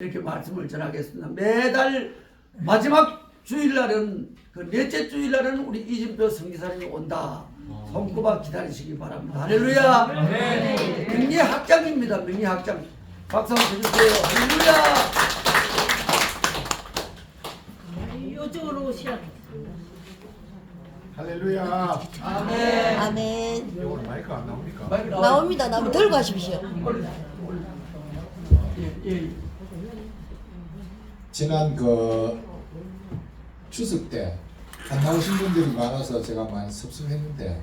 이렇게 말씀을 전하겠습니다. 매달 마지막 주일날은 그 넷째 주일날은 우리 이진표 성기사님이 온다. 손꼽아 기다리시기 바랍니다. 할렐루야. 명예 학장입니다. 명예 학장. 박수 한번 쳐주세요. 할렐루야. 이쪽으로 오시라. 할렐루야. 아멘. 아멘. 오늘 마이크 안 나옵니까? 마이크. 나옵니다. 나오면 들고 가십시오. 올려, 올려. 예, 예. 지난 그 추석 때 안 나오신 분들이 많아서 제가 많이 섭섭했는데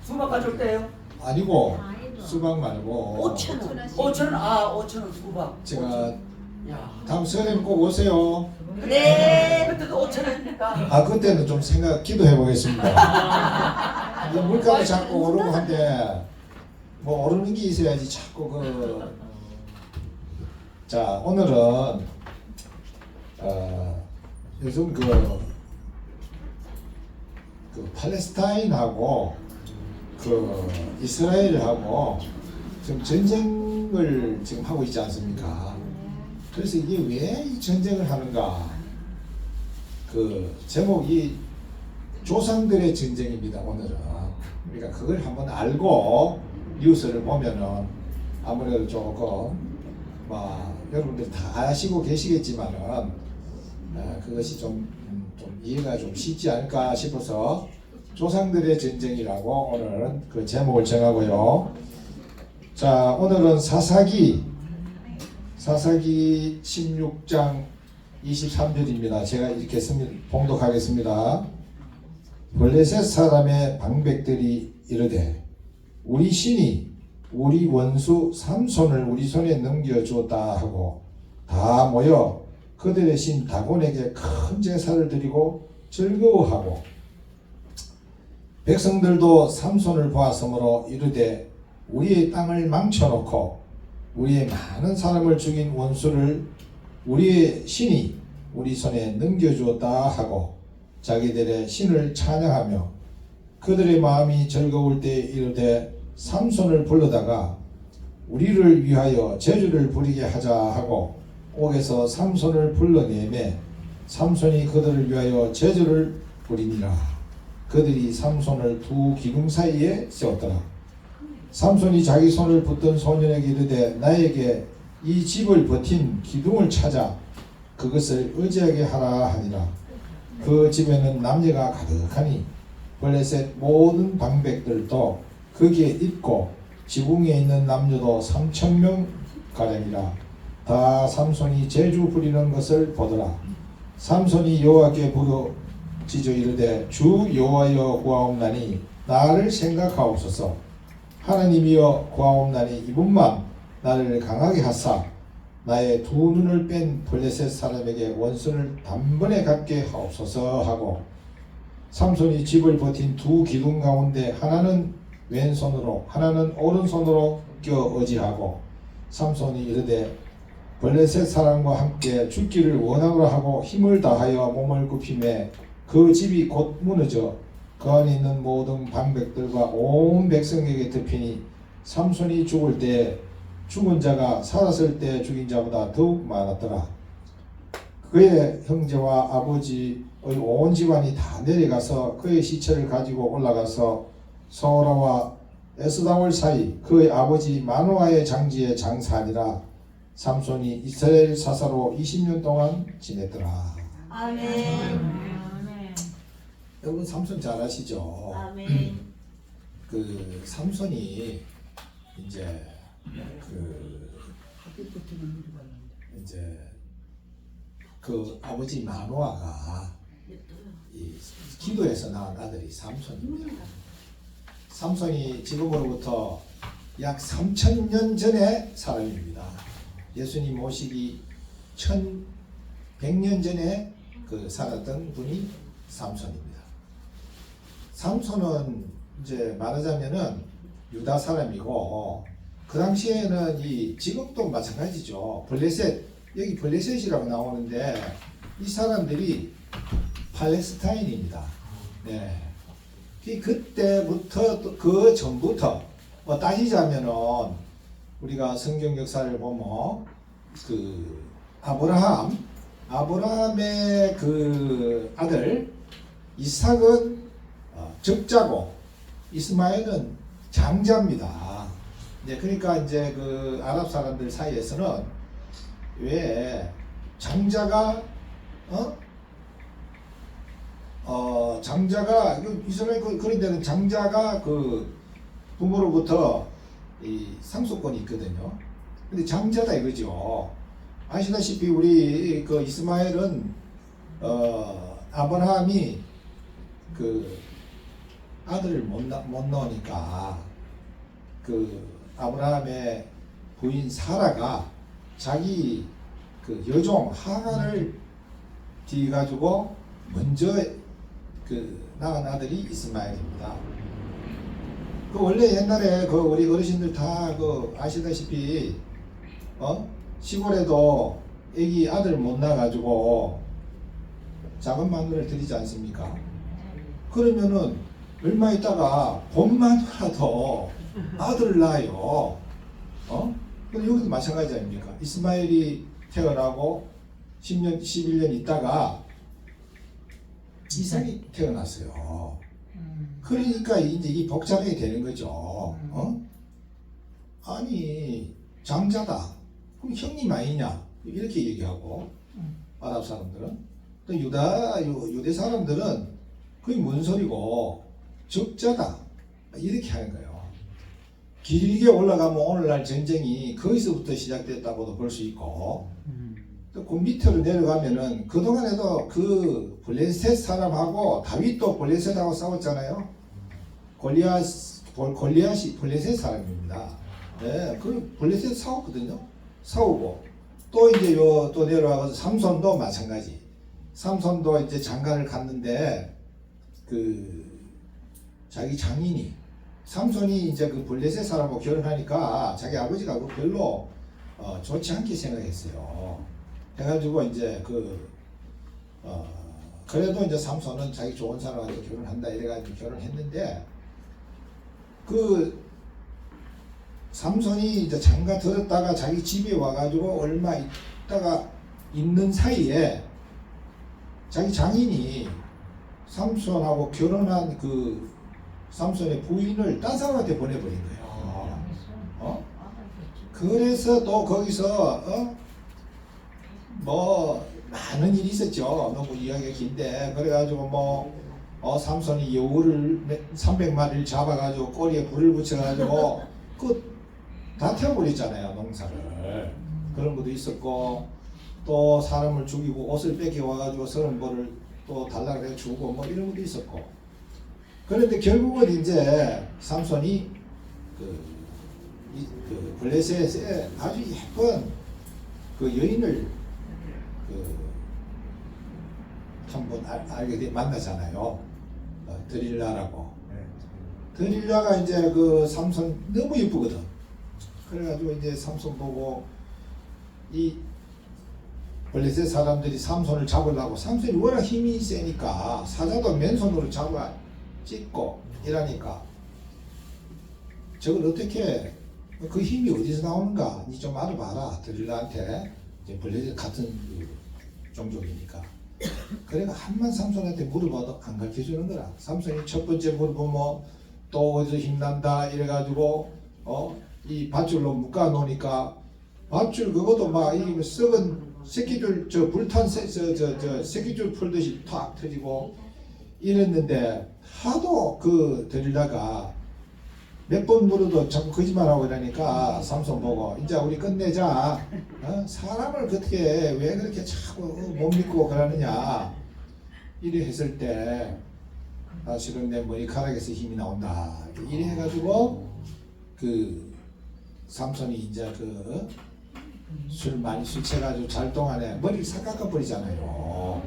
수박 가져올 때요? 아니고 수박 말고 5천 원. 5천 원, 아 5천 원 수박. 제가 야. 다음 설에는 꼭 오세요. 네. 그때도 5천 원입니까? 아 그때는 좀 생각 기도해 보겠습니다. 이 물가가 자꾸 오르고 한데 뭐 오르는 게 있어야지 자꾸 그. 자 오늘은 어 요즘 그, 그 팔레스타인하고 그 이스라엘하고 지금 전쟁을 지금 하고 있지 않습니까? 그래서 이게 왜 이 전쟁을 하는가? 그 제목이 조상들의 전쟁입니다 오늘은 그러니까 그걸 한번 알고 뉴스를 보면은 아무래도 조금 뭐 여러분들 다 아시고 계시겠지만은 어, 그것이 좀, 음, 좀 이해가 좀 쉽지 않을까 싶어서 조상들의 전쟁이라고 오늘은 그 제목을 정하고요. 자 오늘은 사사기 사사기 16장 23절입니다. 제가 이렇게. 봉독하겠습니다. 블레셋 사람의 방백들이 이르되 우리 신이 우리 원수 삼손을 우리 손에 넘겨주었다 하고 다 모여 그들의 신 다곤에게 큰 제사를 드리고 즐거워하고 백성들도 삼손을 보았으므로 이르되 우리의 땅을 망쳐놓고 우리의 많은 사람을 죽인 원수를 우리의 신이 우리 손에 넘겨주었다 하고 자기들의 신을 찬양하며 그들의 마음이 즐거울 때 이르되 삼손을 불러다가 우리를 위하여 제주를 부리게 하자 하고 옥에서 삼손을 불러내매 삼손이 그들을 위하여 제주를 부리니라. 그들이 삼손을 두 기둥 사이에 세웠더라. 삼손이 자기 손을 붙든 소년에게 이르되 나에게 이 집을 버틴 기둥을 찾아 그것을 의지하게 하라 하니라. 그 집에는 남녀가 가득하니 블레셋 모든 방백들도 거기에 있고 지붕에 있는 남녀도 3천 명 가량이라 다 삼손이 제주 부리는 것을 보더라. 삼손이 여호와께 부르짖어 이르되 주 여호와여 구하옵나니 나를 생각하옵소서. 하나님이여 구하옵나니 이분만 나를 강하게 하사. 나의 두 눈을 뺀 블레셋 사람에게 원수를 단번에 갖게 하옵소서. 하고 삼손이 집을 버틴 두 기둥 가운데 하나는 왼손으로 하나는 오른손으로 껴 의지하고 삼손이 이르되 블레셋 사람과 함께 죽기를 원하노라 하고 힘을 다하여 몸을 굽힘에 그 집이 곧 무너져 그 안에 있는 모든 방백들과 온 백성에게 덮이니 삼손이 죽을 때 죽은 자가 살았을 때 죽인 자보다 더욱 많았더라. 그의 형제와 아버지의 온 집안이 다 내려가서 그의 시체를 가지고 올라가서 소라와 에스다올 사이 그의 아버지 마노아의 장지에 장사하니라. 삼손이 이스라엘 사사로 20년 동안 지냈더라. 아멘. 여러분 삼손 잘 아시죠? 아멘. 그 삼손이 이제 그 이제 그 아버지 마노아가 이 기도에서 낳은 아들이 삼손입니다. 삼손이 지금으로부터 약 3천 년 전의 사람입니다. 예수님 오시기 1100년 전에 그 살았던 분이 삼손입니다. 삼손은 이제 말하자면은 유다 사람이고 그 당시에는 이 지금도 마찬가지죠. 블레셋 여기 블레셋이라고 나오는데 이 사람들이 팔레스타인입니다. 네. 그- 그때부터 또그 전부터 뭐 따지자면은 우리가 성경 역사를 보면 그 아브라함 아브라함의 그 아들 이삭은 어, 적자고 이스마엘은 장자입니다. 이제 그러니까 이제 그 아랍 사람들 사이에서는 왜 장자가 어? 어 장자가 이거 이스라엘 그- 그런 데는 장자가 그 부모로부터 이 상속권이 있거든요. 근데 장자다 이거죠. 아시다시피 우리 그 이스마엘은 어 아브라함이 그 아들을 못, 낳- 못 낳으니까 그 아브라함의 부인 사라가 자기 그 여종 하가를 뒤 가지고 먼저 그 낳은 아들이 이스마엘입니다. 그 원래 옛날에 그 우리 어르신들 다 그 아시다시피 어 시골에도 애기 아들 못 낳아가지고 작은 마누라를 드리지 않습니까? 그러면은 얼마 있다가 본 마누라도 아들을 낳아요. 어? 근데 여기도 마찬가지 아닙니까? 이스마엘이 태어나고 10년, 11년 있다가 이삭이 태어났어요. 그러니까 이제 이 복잡하게 되는 거죠. 어? 아니 장자다. 그럼 형님 아니냐? 이렇게 얘기하고 아랍 사람들은 또 유다 유- 유대 사람들은 그게 뭔 소리고 적자다 이렇게 하는 거예요. 길게 올라가면 오늘날 전쟁이 거기서부터 시작됐다고도 볼 수 있고 또 그 밑으로 내려가면은 그동안에도 그 블레셋 사람하고 다윗도 블레셋하고 싸웠잖아요. 골리앗 골- 골리앗이 블레셋 사람입니다. 네, 그 블레셋 싸웠거든요. 싸우고 또 이제 요 또 내려와서 삼손도 마찬가지. 삼손도 이제 장가를 갔는데 그 자기 장인이 삼손이 이제 그 블레셋 사람하고 결혼하니까 자기 아버지가 그 별로 어, 좋지 않게 생각했어요. 해가지고 이제 그 어, 그래도 이제 삼손은 자기 좋은 사람한테 결혼한다 이래가지고 결혼했는데 그 삼손이 이제 장가 들었다가 자기 집에 와가지고 얼마 있다가 있는 사이에 자기 장인이 삼손하고 결혼한 그 삼손의 부인을 딴 사람한테 보내버린 거예요. 어? 그래서 또 거기서 어? 뭐 많은 일이 있었죠. 너무 이야기가 긴데. 그래가지고 뭐 어, 삼손이 여우를 300마리를 잡아가지고 꼬리에 불을 붙여가지고 그다 태워버렸잖아요 농사를. 그런 것도 있었고 또 사람을 죽이고 옷을 뺏겨 와가지고 서른 벌을 또 달라고 해 주고 뭐 이런 것도 있었고. 그런데 결국은 이제 삼손이 그, 이, 그 블레셋에 아주 예쁜 그 여인을 그 한번 알, 알게 돼 만나잖아요. 어, 드릴라라고. 드릴라가 이제 그 삼손 너무 예쁘거든. 그래가지고 이제 삼손 보고 이 블레셋 사람들이 삼손을 잡으려고 삼손이 워낙 힘이 세니까 사자도 맨손으로 잡아 찍고 이러니까 저걸 어떻게 그 힘이 어디서 나오는가 니 좀 알아봐라 드릴라한테 이제 블레셋 같은 그 종족이니까. 그래가 한만 삼손한테 물어봐도 안 가르쳐 주는 거라. 삼손이 첫 번째 물어보면 또 어디서 힘난다 이래가지고 어이 밧줄로 묶어 놓으니까 밧줄 그것도 막이 뭐 썩은 새끼줄 저 불탄 저저 새끼줄 풀듯이 탁 터지고 이랬는데 하도 그 드릴다가 몇 번 물어도 자꾸 거짓말하고 이러니까 삼손 보고 이제 우리 끝내자 어? 사람을 그렇게 왜 그렇게 자꾸 못 믿고 그러느냐 이래 했을 때 사실은 내 머리카락에서 힘이 나온다 이래 해가지고 그 삼손이 이제 그 술 많이 술 취해가지고 잘 동안에 머리를 싹 깎아버리잖아요.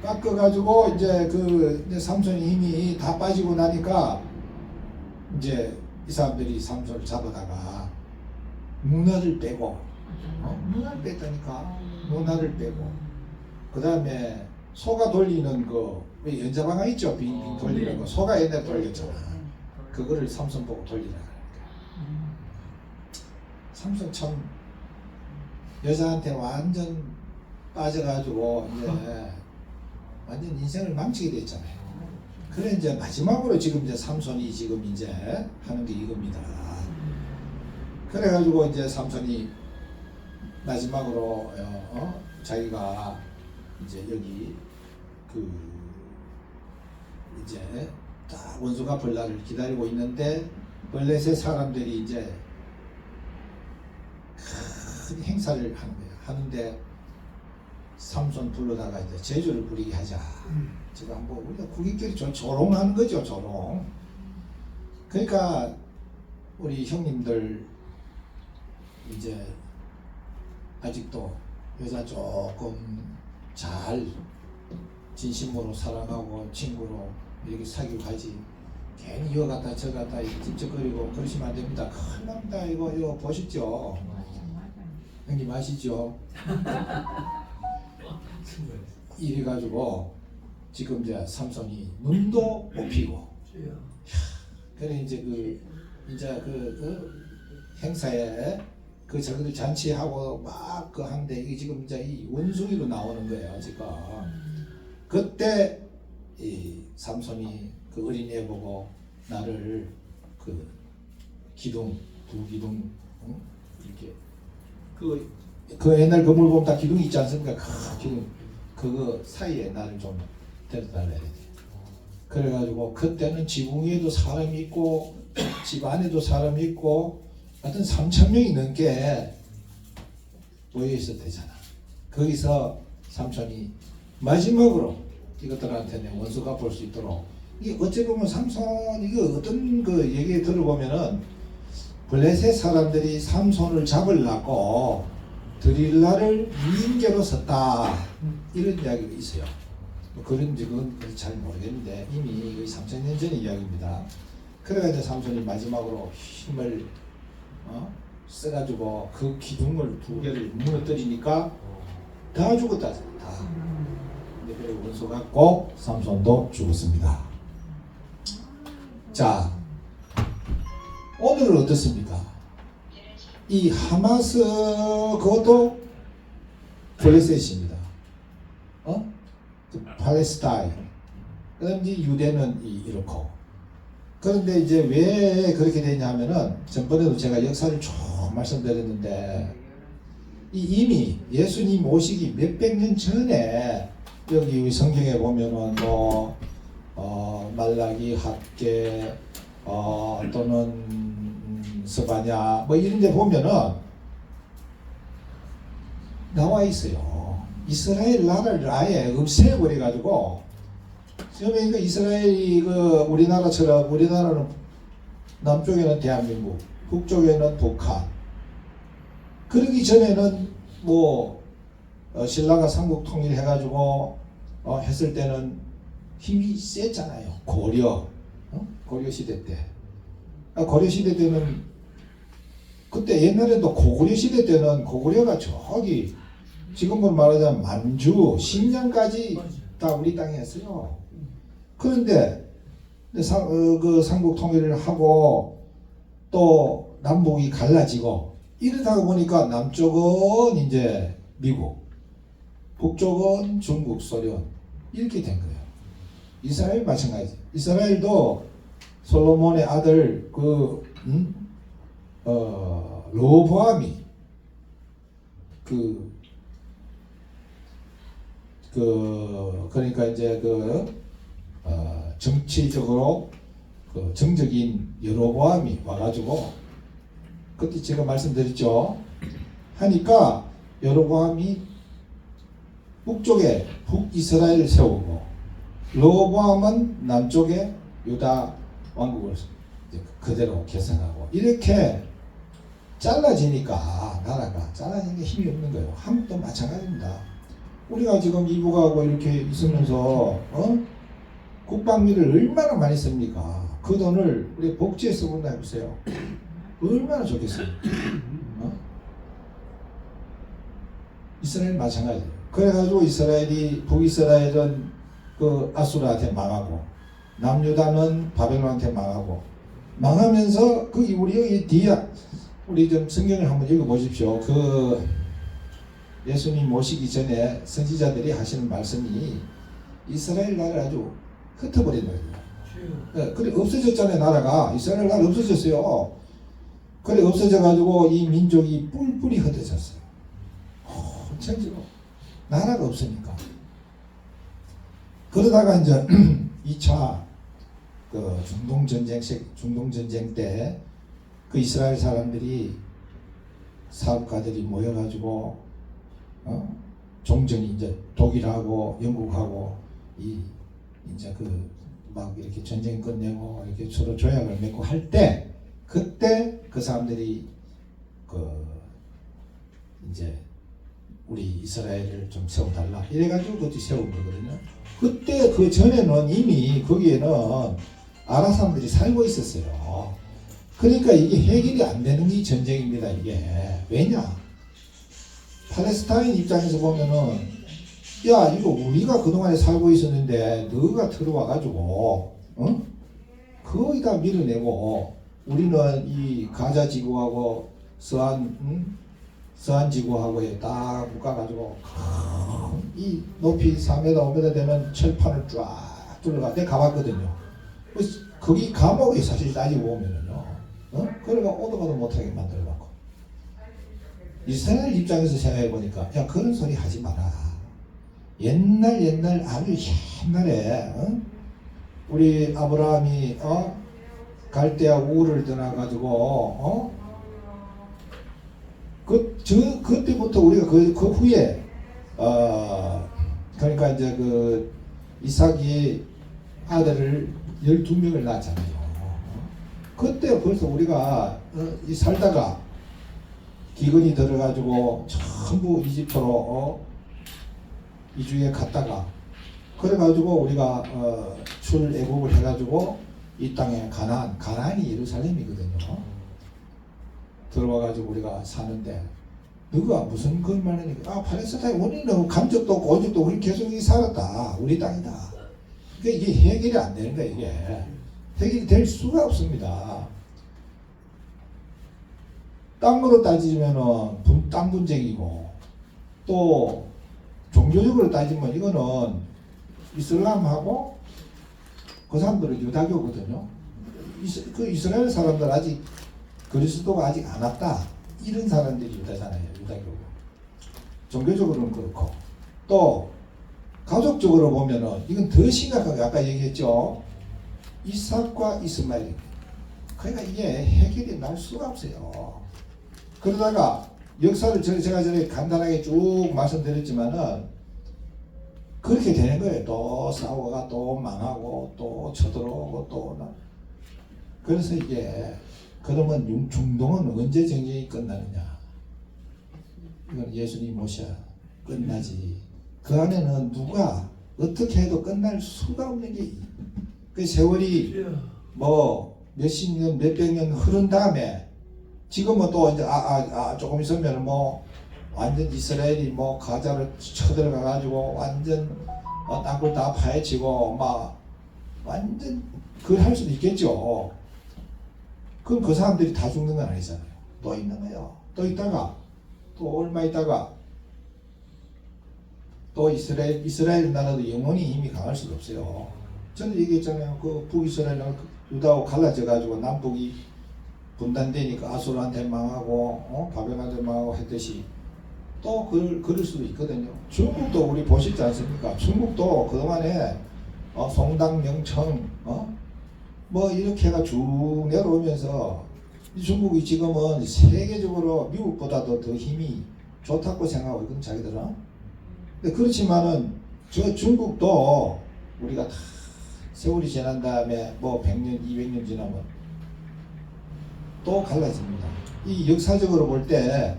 깎아가지고 이제 그 이제 삼손의 힘이 다 빠지고 나니까 이제 이 사람들이 삼손을 잡아다가 문화를 빼고 어? 문화를 뺐다니까. 문화를 빼고. 그 다음에 소가 돌리는 그왜 연자방아 있죠? 빙빙 돌리는 거. 소가 옛날에 돌렸잖아. 그거를 삼손 보고 돌리라 그러니까. 삼손 참 여자한테 완전 빠져가지고 이제 완전 인생을 망치게 됐잖아요. 그래 이제 마지막으로 지금 이제 삼손이 지금 이제 하는 게 이겁니다. 그래가지고 이제 삼손이 마지막으로 어, 어? 자기가 이제 여기 그 이제 딱 원수가 벌나를 기다리고 있는데 벌렛의 사람들이 이제 큰 행사를 하는 거예요. 하는데 삼손 불러다가 이제 제주를 부리게 하자. 제가 한번 우리가 국익끼리 좀 조롱하는 거죠, 조롱. 그러니까 우리 형님들 이제 아직도 여자 조금 잘 진심으로 사랑하고 친구로 이렇게 사귀고 하지 괜히 이거 갔다 저 갔다 이렇게 찝쩍거리고 그러시면 안 됩니다. 큰일 납니다. 이거 이거 보시죠. 형님 아시죠? 이래 가지고 지금 이제 삼손이 눈도 못 피고. 그래 이제 그 이제 그, 그 행사에 그 저기들 잔치하고 막 그 한데 이게 지금 이제 이 원숭이로 나오는 거예요 지금. 그때 이 삼손이 그 어린애 보고 나를 그 기둥 두 기둥 응? 이렇게. 그, 그 옛날 건물 보면 다 기둥이 있지 않습니까? 그 기둥 그거 사이에 나를 좀 데려다 달래야 돼. 그래가지고 그때는 지붕 위에도 사람이 있고 집 안에도 사람이 있고 하여튼 3천 명이 넘게 모여 있었대잖아. 거기서 삼촌이 마지막으로 이것들한테 내 원수가 볼 수 있도록 이게 어찌 보면 삼손 이거 어떤 그 얘기 들어보면은 블레셋 사람들이 삼손을 잡으려고 드릴라를 미인계로 썼다 이런 이야기가 있어요. 뭐 그런 적은 잘 모르겠는데 이미 거의 3천년 전의 이야기입니다. 그래가지고 삼손이 마지막으로 힘을 어? 써가지고 그 기둥을 두 개를 무너뜨리니까 다 죽었다 다. 근데 그 원수 같고 삼손도 죽었습니다. 자 오늘은 어떻습니까? 이 하마스 그것도 블레셋입니다. 어? 그 팔레스타인. 그다음 이제 유대는 이- 이렇고. 그런데 이제 왜 그렇게 되냐면은 전번에도 제가 역사를 쭉 말씀드렸는데 이 이미 예수님 오시기 몇백 년 전에 여기 성경에 보면은 뭐 어, 말라기 학계 어, 또는 음, 스바냐 뭐 이런 데 보면은 나와 있어요. 이스라엘 나라를 아예 없애버려 가지고 그러니까 이스라엘이 그 우리나라처럼 우리나라는 남쪽에는 대한민국, 북쪽에는 북한. 그러기 전에는 뭐 어, 신라가 삼국 통일해가지고 어, 했을 때는 힘이 셌잖아요. 고려, 어? 고려 시대 때. 아, 고려 시대 때는 그때 옛날에도 고구려 시대 때는 고구려가 저기 지금으로 말하자면 만주, 신장까지 다 우리 땅이었어요. 그런데 상, 어, 그 삼국 통일을 하고 또 남북이 갈라지고 이러다가 보니까 남쪽은 이제 미국, 북쪽은 중국, 소련 이렇게 된 거예요. 이스라엘 마찬가지. 이스라엘도 솔로몬의 아들 그 음? 어, 로보암이 그, 그, 그러니까 이제 그, 어, 정치적으로 그 정적인 여로보암이 와가지고, 그때 제가 말씀드렸죠. 하니까 여로보암이 북쪽에 북이스라엘을 세우고, 로보암은 남쪽에 유다 왕국을 그대로 개선하고, 이렇게 잘라지니까 나라가 잘라지는 게 힘이 없는 거예요. 한국도 마찬가지입니다. 우리가 지금 이북하고 이렇게 있으면서 어? 국방비를 얼마나 많이 씁니까? 그 돈을 우리 복지에 써본다 해보세요. 얼마나 좋겠어요. 어? 이스라엘 마찬가지. 그래가지고 이스라엘이 북이스라엘은 그 아수라한테 망하고 남유다는 바벨론한테 망하고 망하면서 그 우리 여기 뒤에 우리 좀 성경을 한번 읽어 보십시오. 그 예수님 모시기 전에 선지자들이 하시는 말씀이 이스라엘 나라를 아주 흩어버린 거예요. 예, 그래 없어졌잖아요 나라가 이스라엘 나라 없어졌어요. 그래 없어져 가지고 이 민족이 뿔뿔이 흩어졌어요. 전지로 나라가 없으니까 그러다가 이제 2차 그 중동 전쟁 중동 전쟁 때 그 이스라엘 사람들이 사업가들이 모여가지고 어? 종전이 이제 독일하고 영국하고 이 이제 그 막 이렇게 전쟁 끝내고 이렇게 서로 조약을 맺고 할 때 그때 그 사람들이 그 이제 우리 이스라엘을 좀 세워달라 이래가지고 그때 세운 거거든요. 그때 그 전에는 이미 거기에는 아랍 사람들이 살고 있었어요. 그러니까 이게 해결이 안 되는 게 전쟁입니다. 이게 왜냐? 팔레스타인 입장에서 보면은 야 이거 우리가 그동안에 살고 있었는데 너가 들어와 가지고 어? 거의 다 밀어내고 우리는 이 가자 지구하고 서한 응? 서한 지구하고에 딱 묶어가지고 이 높이 4m 5m 되는 철판을 쫙 뚫어가 내가 가봤거든요. 그래서 거기 감옥에 사실 따지고 보면은요. 어? 그러니까 오도 가도 못하게 만들어갖고 이스라엘 입장에서 생각해 보니까 야 그런 소리 하지 마라. 옛날 옛날 아주 옛날에 어? 우리 아브라함이 어? 갈대아 우를 떠나가지고 어? 그, 저, 그때부터 우리가 그, 그 후에, 어, 그러니까 이제 그, 이삭이 아들을 12명을 낳았잖아요. 그때 벌써 우리가, 어, 이 살다가 기근이 들어가지고 전부 이집트로, 어, 이주에 갔다가, 그래가지고 우리가, 어, 출애국을 해가지고 이 땅에 가나안, 가나안이 예루살렘이거든요. 들어와가지고 우리가 사는데 누가 무슨 거짓말하니까 아 팔레스타인 원인은 감적도 없고 오죽도 우리 계속 이 살았다. 우리 땅이다. 그러니까 이게 해결이 안 되는 거야 이게 해결이 될 수가 없습니다 땅으로 따지면은 분, 땅 분쟁이고 또 종교적으로 따지면 이거는 이슬람하고 그 사람들은 유다교거든요 그 이스라엘 사람들 아직 그리스도가 아직 안 왔다. 이런 사람들이 유다잖아요. 유다교고. 종교적으로는 그렇고. 또 가족적으로 보면은 이건 더 심각하게 아까 얘기했죠. 이삭과 이스마엘. 그러니까 이게 해결이 날 수가 없어요. 그러다가 역사를 저- 제가 전에 간단하게 쭉 말씀드렸지만은 그렇게 되는 거예요. 또 싸워가 또 망하고 또 쳐들어오고 또 나- 그래서 이게 그러면 중- 중동은 언제 전쟁이 끝나느냐? 이건 예수님 모셔 끝나지. 그 안에는 누가 어떻게 해도 끝날 수가 없는 게, 그 세월이 뭐 몇십 년, 몇백 년 흐른 다음에 지금은 또 이제 아, 아, 아 조금 있으면 뭐 완전 이스라엘이 뭐 가자를 쳐들어가 가지고 완전 어, 땅굴 다 파헤치고 막 완전 그걸 할 수도 있겠죠. 그럼 그 사람들이 다 죽는 건 아니잖아요. 또 있는 거예요. 또 있다가 또 얼마 있다가 또 이스라엘 이스라엘 나라도 영원히 힘이 강할 수가 없어요. 저는 얘기했잖아요. 그 북이스라엘하고 그 유다하고 갈라져 가지고 남북이 분단되니까 아수르한테 망하고 어? 바벨한테 망하고 했듯이 또 그, 그럴 수도 있거든요. 중국도 우리 보시지 않습니까? 중국도 그동안에 어, 송당 명청 어? 뭐 이렇게 해가 쭉 내려오면서 이 중국이 지금은 세계적으로 미국보다도 더 힘이 좋다고 생각하고 있거든 자기들은. 근데 그렇지만은 저 중국도 우리가 다 세월이 지난 다음에 뭐 100년, 200년 지나면 또 갈라집니다. 이 역사적으로 볼 때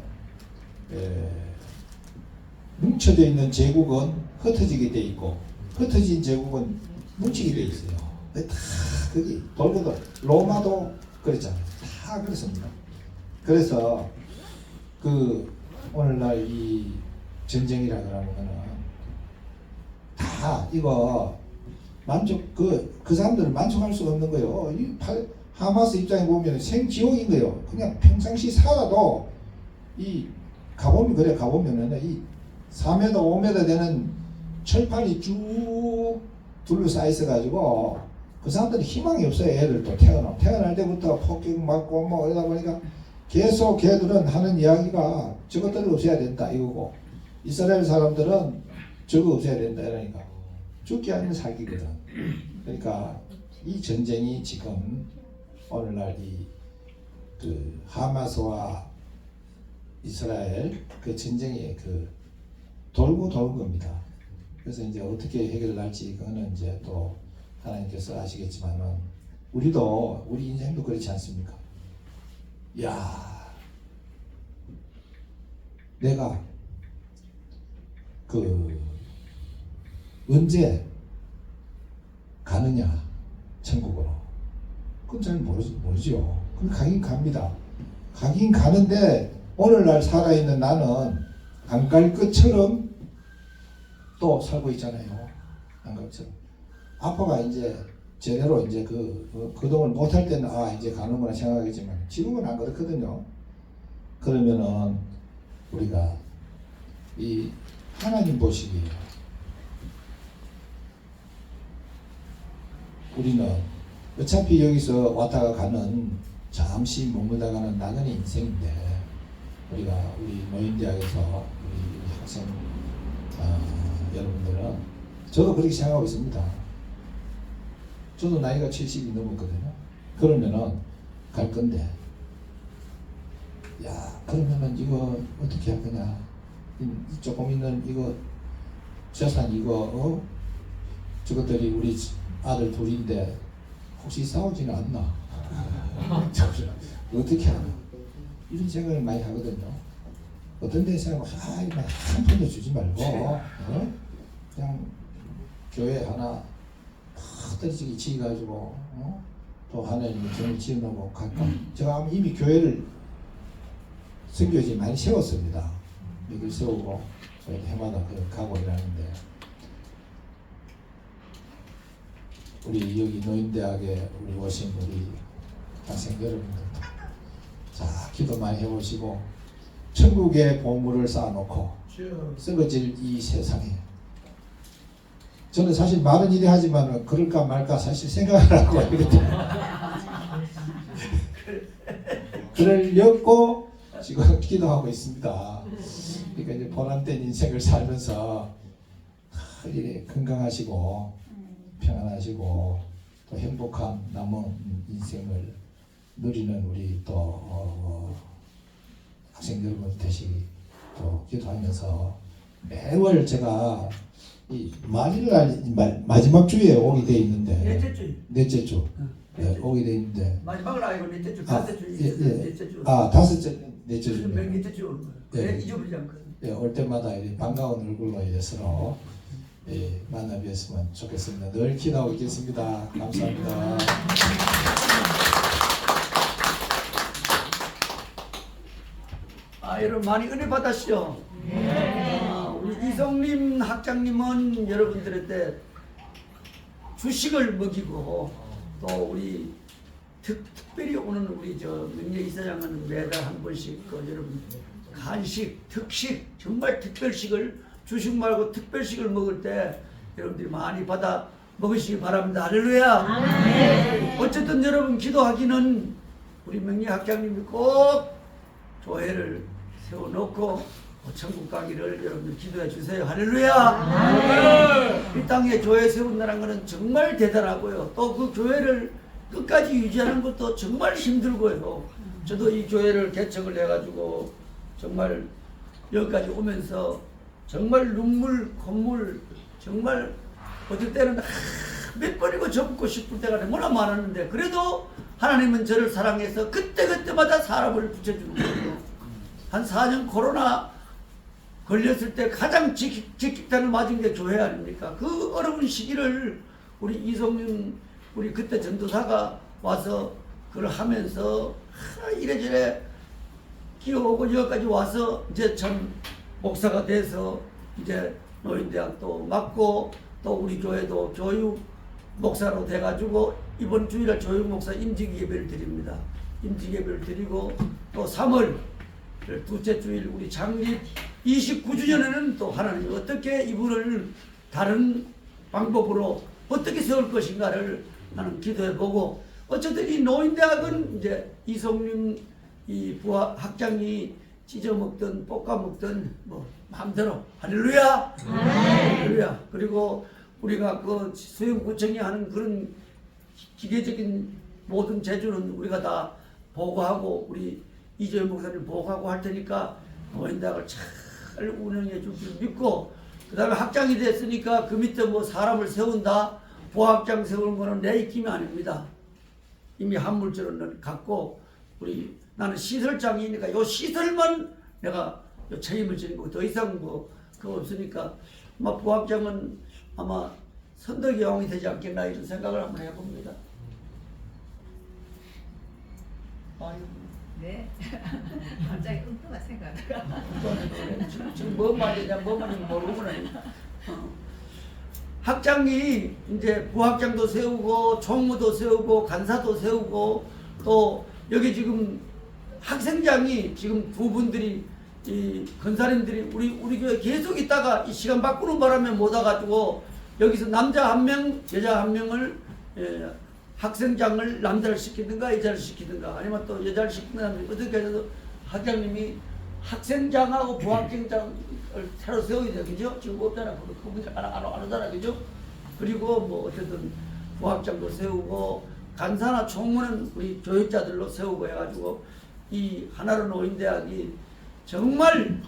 뭉쳐져 있는 제국은 흩어지게 돼 있고 흩어진 제국은 뭉치게 돼 있어요. 다 거기 돌고 돌 로마도 그랬잖아요. 다 그렇습니다. 그래서 그 오늘날 이 전쟁이라 그러는 거는 다 이거 만족 그, 그 사람들을 만족할 수가 없는 거예요. 이 팔, 하마스 입장에 보면 생지옥인 거예요. 그냥 평상시 살아도 이 가보면 그래 가보면은 이 4m, 5m 되는 철판이 쭉 둘러싸여 있어가지고 그 사람들이 희망이 없어요. 애들도 태어나 태어날 때부터 폭격 맞고 뭐 이러다 보니까 계속 걔들은 하는 이야기가 저것들을 없애야 된다 이거고 이스라엘 사람들은 저거 없애야 된다 이러니까 죽기 아니면 살기거든. 그러니까 이 전쟁이 지금 오늘날 이 그 하마스와 이스라엘 그 전쟁이 그 돌고 도는 겁니다. 그래서 이제 어떻게 해결할지 그거는 이제 또 하나님께서 아시겠지만은 우리도 우리 인생도 그렇지 않습니까? 야, 내가 그 언제 가느냐 천국으로 그건 잘 모르, 모르죠. 그럼 가긴 갑니다. 가긴 가는데 오늘날 살아있는 나는 안 갈 것처럼 또 살고 있잖아요. 안 갈 것처럼. 아빠가 이제 제대로 이제 그, 그 그동안 못할 때는 아 이제 가는구나 생각하겠지만 지금은 안 그렇거든요. 그러면은 우리가 이 하나님 보시기에 우리는 어차피 여기서 왔다가 가는 잠시 머물다가는 나그네 인생인데 우리가 우리 노인대학에서 우리 학생 어, 여러분들은 저도 그렇게 생각하고 있습니다. 저도 나이가 70이 넘었거든요. 그러면은 갈 건데 야 그러면은 이거 어떻게 할 거냐 조금 있는 이거 재산 이거 어 저것들이 우리 아들 둘인데 혹시 싸우지는 않나? 어떻게 하나? 이런 생각을 많이 하거든요. 어떤 데서 아 이거 한 푼도 주지 말고 어? 그냥 교회 하나 팍 떨어지게 지어가지고 어? 또 하나님이 돈을 지어놓고 갈까 제가 이미 교회를 선교지 많이 세웠습니다. 여기 세우고 저희 해마다 그 가고 일하는데 우리 여기 노인대학에 우리 오신 우리 학생 여러분들 자 기도 많이 해보시고 천국의 보물을 쌓아놓고 썩어질 이 세상에. 저는 사실 말은 이래 하지만 그럴까 말까 사실 생각을 하고 그러려고 지금 기도하고 있습니다. 그러니까 이제 보람된 인생을 살면서 건강하시고 평안하시고 또 행복한 남은 인생을 누리는 우리 또 어, 어, 학생 여러분 되시기 또 기도하면서 매월 제가 이 말일날 마- 마지막 주에 오게 돼 있는데 넷째 주 넷째 주 응. 네, 오게 돼 있는데 마지막을 알고 넷째 주, 아, 다섯째 주, 예, 예. 넷째 주. 아 다섯째 넷째 몇 주네 넷째 주 오는 거예요. 예. 네, 잊어버리지 않거든. 예, 올 때마다 반가운 얼굴로 이제 서로 예, 만나 뵀으면 좋겠습니다. 늘 기도하고 있겠습니다. 감사합니다. 아, 여러분 많이 은혜 받았시죠? 아, 우리 이성림 학장님은 여러분들한테 주식을 먹이고 또 우리 특, 특별히 오는 우리 저 명예 이사장은 매달 한 번씩 그 여러분 간식, 특식, 정말 특별식을 주식 말고 특별식을 먹을 때 여러분들이 많이 받아 먹으시기 바랍니다. 할렐루야. 어쨌든 여러분 기도하기는 우리 명예 학장님이 꼭 교회를 세워놓고 천국 가기를 여러분들 기도해 주세요. 할렐루야! 이 땅에 교회 세운다는 것은 정말 대단하고요. 또 그 교회를 끝까지 유지하는 것도 정말 힘들고요. 저도 이 교회를 개척을 해가지고 정말 여기까지 오면서 정말 눈물, 콧물, 정말 어떨 때는 하, 몇 번이고 접고 싶을 때가 너무나 많았는데 그래도 하나님은 저를 사랑해서 그때그때마다 사람을 붙여주는 거예요. 한 4년 코로나 걸렸을 때 가장 직- 직격탄을 맞은 게 교회 아닙니까? 그 어려운 시기를 우리 이성윤 우리 그때 전도사가 와서 그걸 하면서 하, 이래저래 기어오고 여기까지 와서 이제 참 목사가 돼서 이제 노인대학도 맡고 또 우리 교회도 교육 목사로 돼가지고 이번 주일날 교육 목사 임직 예배를 드립니다. 임직 예배를 드리고 또 3월 둘째 주일 우리 장립 29주년에는 또 하나님이 어떻게 이분을 다른 방법으로 어떻게 세울 것인가를 나는 기도해 보고 어쨌든 이 노인대학은 이제 이성윤 이 부하 학장이 찢어 먹든 볶아 먹든 뭐 마음대로. 할렐루야! 할렐루야. 그리고 우리가 그 수영구청이 하는 그런 기- 기계적인 모든 재주는 우리가 다 보고하고 우리 이재현 목사님 보고하고 할 테니까 노인대학을 잘 운영해 줄 줄 믿고 그 다음에 학장이 됐으니까 그 밑에 뭐 사람을 세운다. 부학장 세우는 거는 내 입김이 아닙니다. 이미 한 물질은 갖고 우리 나는 시설장이니까 요 시설만 내가 요 책임을 지는 거고 더 이상 뭐 그거 없으니까 아마 부학장은 아마 선덕이 영이 되지 않겠나 이런 생각을 한번 해봅니다. 아유, 네. 갑자기 뚱뚱한 생각나가. 이거는 지금, 지금 뭔 말이냐 뭔 말인지 모르구나. 어. 학장이 이제 부학장도 세우고 총무도 세우고 간사도 세우고 또 여기 지금 학생장이 지금 두 분들이 이 건사님들이 우리 우리 교회 계속 있다가 이 시간 바꾸는 바람에 못 와가지고 여기서 남자 한 명 여자 한 명을 예, 학생장을 남자를 시키든가 여자를 시키든가 아니면 또 여자를 시키든가 어떻게 해서 학장님이 학생장하고 부학생장을 새로 세워야 돼 그죠? 지금 없잖아 그- 그분들 안, 안, 안 하잖아 그죠? 그리고 뭐 어쨌든 부학장도 세우고 간사나 총무는 우리 교육자들로 세우고 해가지고 이 하나로 노인대학이 정말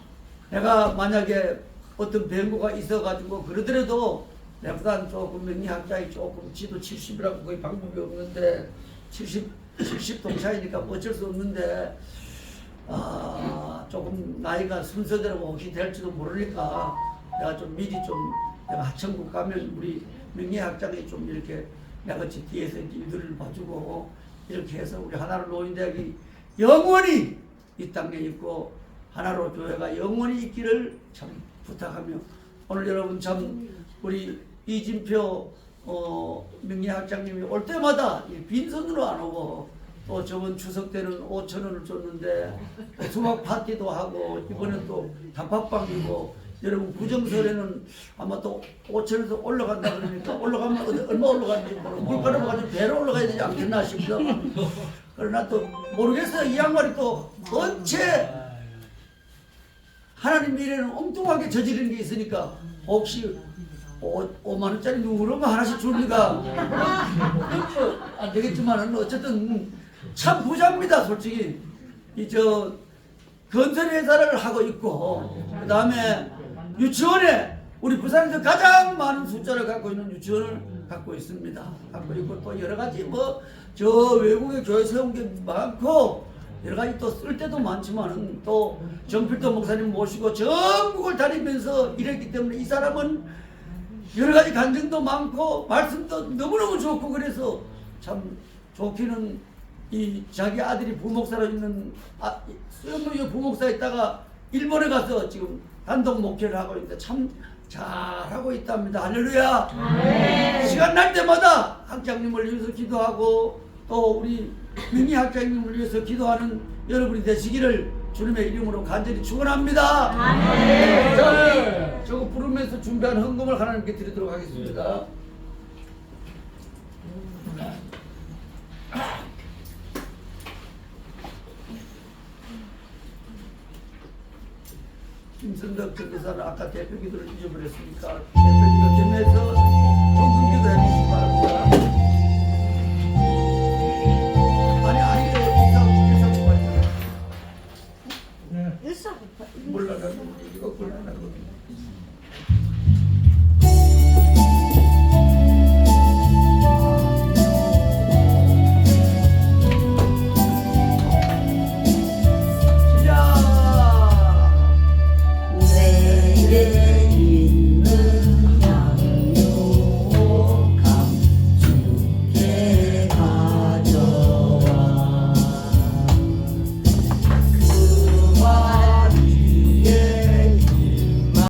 내가 만약에 어떤 변고가 있어가지고 그러더라도 내보다 조금 명리학자이 조금 지도 70이라고 거의 방법이 없는데 70, 70 동차이니까 뭐 어쩔 수 없는데 아 조금 나이가 순서대로 혹시 될지도 모르니까 내가 좀 미리 좀 내가 하천국 가면 우리 명예학장이 좀 이렇게 내같이 뒤에서 이들을 봐주고 이렇게 해서 우리 하나로 노인대학이 영원히 이 땅에 있고 하나로 교회가 영원히 있기를 참 부탁하며 오늘 여러분 참 우리 이진표 어, 명예학장님이 올 때마다 이 빈손으로 안 오고 또 저번 추석 때는 5천 원을 줬는데 또 수박 파티도 하고 이번엔 또 단팥빵이고 여러분 구정설에는 아마 또 5천 원에서 올라간다 그러니까 올라가면 얼마 올라가는지 모르고 물가를 가지고 배로 올라가야 되지 않겠나 하고 그러나 또 모르겠어요. 이 양반이 또 언제 하나님 미래는 엉뚱하게 저지르는 게 있으니까 혹시 오, 5만 원짜리 누구로 하나씩 줍니까? 안 되겠지만은 어쨌든 참 부자입니다 솔직히. 이 저 건설 회사를 하고 있고 그 다음에 유치원에 우리 부산에서 가장 많은 숫자를 갖고 있는 유치원을 갖고 있습니다. 갖고 있고 또 여러 가지 뭐 저 외국에 교회 세운 게 많고 여러 가지 또 쓸 때도 많지만은 또 정필도 목사님 모시고 전국을 다니면서 일했기 때문에 이 사람은 여러 가지 간증도 많고 말씀도 너무너무 좋고 그래서 참 좋기는 이 자기 아들이 부목사로 있는 아, 수영노교 부목사 있다가 일본에 가서 지금 단독 목회를 하고 있는데 참 잘하고 있답니다. 할렐루야. 시간 날 때마다 학장님을 위해서 기도하고 또 우리 민희 학장님을 위해서 기도하는 여러분이 되시기를 주님의 이름으로 간절히 축원합니다. 자, 저거 부르면서 준비한 헌금을 하나님께 드리도록 하겠습니다. 김선덕 전도사는 아까 대표 기도를 잊어버렸으니까 대표 기도 겸해서 헌금 기도 해주시기